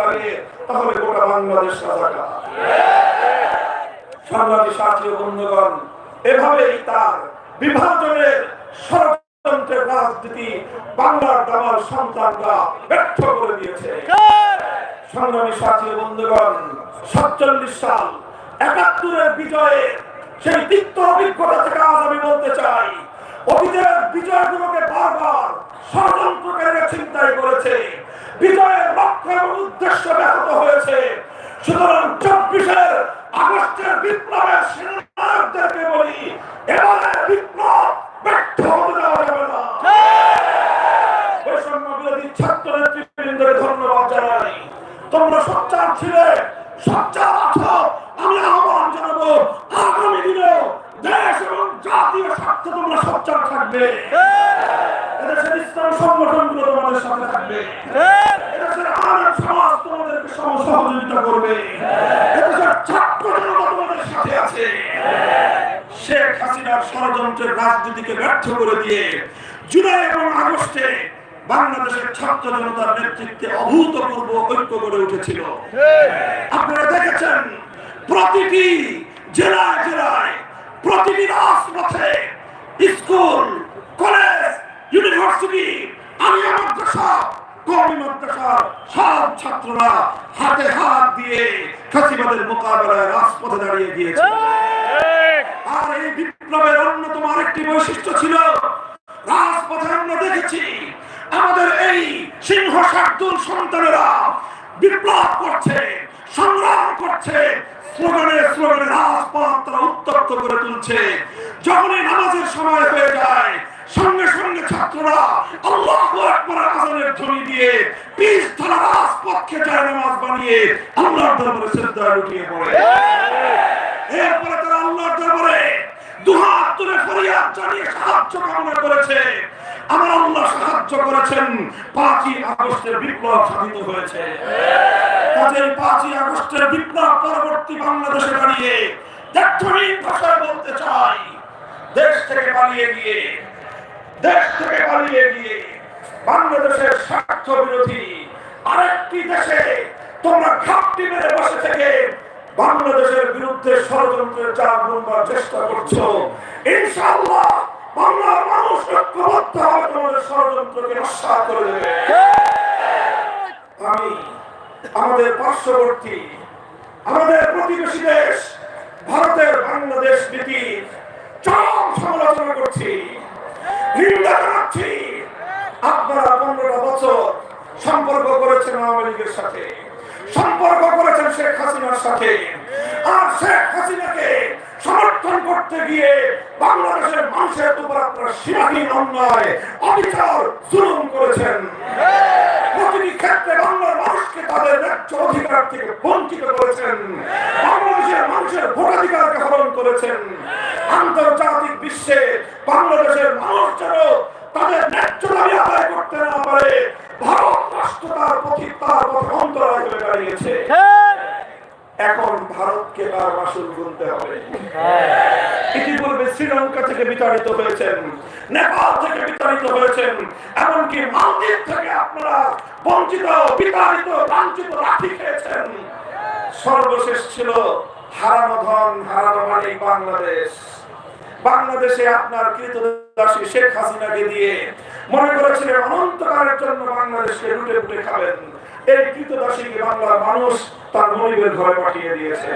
থাকে তাহলে গোটা বাংলাদেশ রাজাকার। সংগ্রামী সাথী বন্ধুগণ, এভাবেই তার বিভাজনের ষড়যন্ত্রের রাজনীতি বাংলার দামাল সন্তানরা ব্যর্থ করে দিয়েছে। সংগ্রামী সাথী বন্ধুগণ, সাতচল্লিশ সাল একাত্তরের বিজয়ে সেই তিক্ত অভিজ্ঞতা থেকে আজ আমি বলতে চাই অতীতের বিজয়গুলোকে বারবার ষড়যন্ত্রকারীরা চিন্তাই করেছে। বিজয়ের লক্ষ্য এবং উদ্দেশ্য ব্যাহত হয়েছে। সুতরাং চব্বিশের আগস্টের বিপ্লবের সেনানায়কদেরকে বলি, এবারে বিপ্লব ব্যর্থ হতে দেওয়া যাবে না। বৈষম্য বিরোধী ছাত্র নেতৃবৃন্দকে ধন্যবাদ জানাই। তোমরা সোচ্চার ছিলে, সোচ্চার আছো আমি আহ্বান জানাব, আগামী দিনে দেশ এবং জাতীয় স্বার্থে তোমরা সোচ্চার থাকবে। এদেশের ইসলাম সংগঠনগুলো তোমাদের সাথে থাকবে। এদেশের আলেম সমাজ তোমাদেরকে সহযোগিতা করবে। এদেশের ছাত্র জনতা তোমাদের সাথে আছে। শেখ হাসিনার ষড়যন্ত্রের রাজনীতিকে ব্যর্থ করে দিয়ে জুলাই এবং আগস্টে বাংলাদেশের ছাত্র জনতার নেতৃত্বে অভূতপূর্ব ঐক্য গড়ে উঠেছিল। আপনারা দেখেছেন, প্রতিটি জেলায় জেলায় প্রতিটি রাজপথে স্কুল কলেজ ইউনিভার্সিটি আলিয়া মাদ্রাসা কওমি মাদ্রাসা সব ছাত্ররা হাতে হাত দিয়ে ফাঁসিবাদের মোকাবেলায় রাজপথে দাঁড়িয়ে গিয়েছে আর এই বিপ্লবের অন্যতম আরেকটি বৈশিষ্ট্য ছিল রাজপথে আমরা দেখেছি আমাদের এই সিংহ শার্দুল সন্তানেরা বিপ্লব করছে সংগ্রাম করছে স্লোগানে স্লোগানে রাজপথ তারা উত্তপ্ত করে তুলছে। যখনই নামাজের সময় হয়ে যায়, সঙ্গে সঙ্গে ছাত্ররা আল্লাহ আকবর আজানের ধ্বনি দিয়ে পিস ধারা রাজপথকে যায় নামাজ বানিয়ে আল্লাহর দরবারে শ্রদ্ধা লুটিয়ে পড়ে। এরপরে তারা আল্লাহর দরবারে দুহাত তুলে ফরিয়াদ জানিয়ে সাহায্য কামনা করেছে। আমার আল্লাহ সাহায্য করেছেন। পাঁচই আগস্টের বিপ্লব সাধিত হয়েছে। কাজেই পাঁচই আগস্টের বিপ্লব পরবর্তী বাংলাদেশে দাঁড়িয়ে ভাষায় বলতে চাই। দেশ থেকে পালিয়ে গিয়ে, দেশ থেকে পালিয়ে গিয়ে বাংলাদেশের স্বার্থ বিরোধী আরেকটি দেশে তোমরা ঘাপটি মেরে বসে থেকে বাংলাদেশের বিরুদ্ধে ষড়যন্ত্রের বুনবার চেষ্টা করছ। মানুষ হবে তোমাদের ষড়যন্ত্রকে নস্বাত করে দেবে। আমি, আমাদের পার্শ্ববর্তী, আমাদের প্রতিবেশী দেশ, ভারতের বাংলাদেশ নীতির চরম সমালোচনা করছি, নিন্দা জানাচ্ছি। আপনারা পনেরোটা বছর সম্পর্ক করেছেন আওয়ামী লীগের সাথে, সম্পর্ক করেছেন শেখ হাসিনার সাথে। আর শেখ হাসিনাকে করতে গিয়ে বাংলাদেশের মানুষের উপর আপনারা সীমাহীন অন্যায় অবিচার জুলুম করেছেন। প্রতিটি ক্ষেত্রে বাংলার মানুষকে তাদের ন্যায্য অধিকার থেকে বঞ্চিত করেছেন। বাংলাদেশের মানুষের ভোটাধিকারকে হরণ করেছেন। আন্তর্জাতিক বিশ্বে বাংলাদেশের মানুষ যেন এখন ভারতকে তার মাসুল গুনতে হবে। ইতিপূর্বে শ্রীলঙ্কা থেকে বিতাড়িত হয়েছেন নেপাল থেকে বিতাড়িত হয়েছেন এমনকি মালদ্বীপ থেকে আপনারা বঞ্চিত বিতাড়িত লাঞ্ছিত লাঠি খেয়েছেন। সর্বশেষ ছিল হারানো ধন হারানো মালিক বাংলাদেশ। বাংলাদেশে আপনার কৃতদাসী শেখ হাসিনাকে দিয়ে মনে করেছিলেন অনন্তকালের জন্য বাংলাদেশকে লুটে লুটে খাবেন। এই কৃতদাসীকে বাংলার মানুষ তার মনিবের ঘরে পাঠিয়ে দিয়েছে।